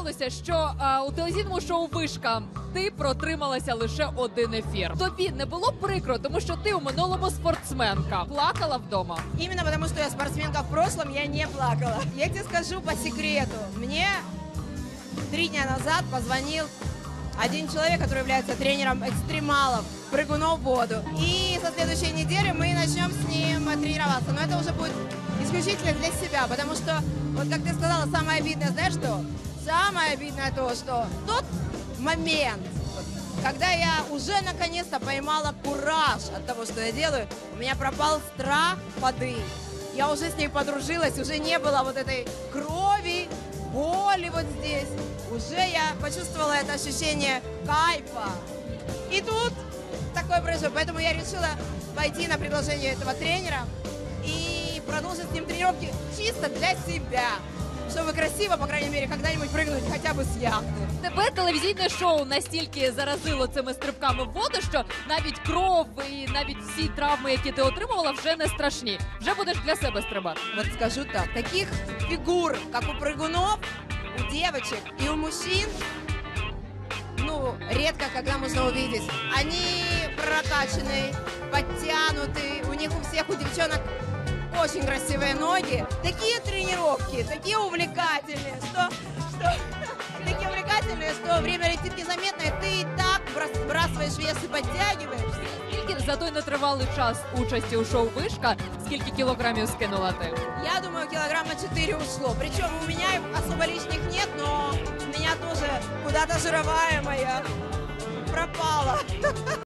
сталося, що е, у телевізійному шоу Вишка ти протрималася лише один ефір. Тобі не було прикро, тому що ти у минулому спортсменка плакала вдома. Именно потому, что я спортсменка в прошлом, я не плакала. Я тебе скажу по секрету. Мне три дня назад позвонил один человек, который является тренером экстремалов, прыгунов в воду. И со следующей недели мы начнем с ним э, тренироваться. Но это уже будет исключительно для себя, потому что, вот как ты сказала, самое обидное, знаешь что? Самое обидное то, что тот момент, когда я уже наконец-то поймала кураж от того, что я делаю, у меня пропал страх воды. Я уже с ней подружилась, уже не было вот этой крови, боли вот здесь. Уже я почувствовала это ощущение кайфа. И тут такое произошло. Поэтому я решила пойти на предложение этого тренера и продолжить с ним тренировки чисто для себя Чтобы красиво, по крайней мере, когда-нибудь прыгнуть хотя бы с яхты. Тебе телевізійне шоу настільки заразило цими стрибками в воду, що навіть кров і навіть всі травми, які ти отримувала, вже не страшні. Вже будеш для себе стрибати. Вот скажу так, таких фигур, как у прыгунов, у девочек и у мужчин, ну, редко когда можно увидеть. Они прокачанные, подтянутые, у них у всех, у девчонок очень красивые ноги. Такие тренировки, такие увлекательные, что, что такие увлекательные, что время летит незаметно, и ты и так брос- сбрасываешь вес и подтягиваешься. Скільки за той нетривалий час участі у шоу Вишка, скільки кілограмів скинула ти? Я думаю, килограмма 4 ушло. Причем у меня особо лишних нет, но у меня тоже куда-то жировая моя пропала.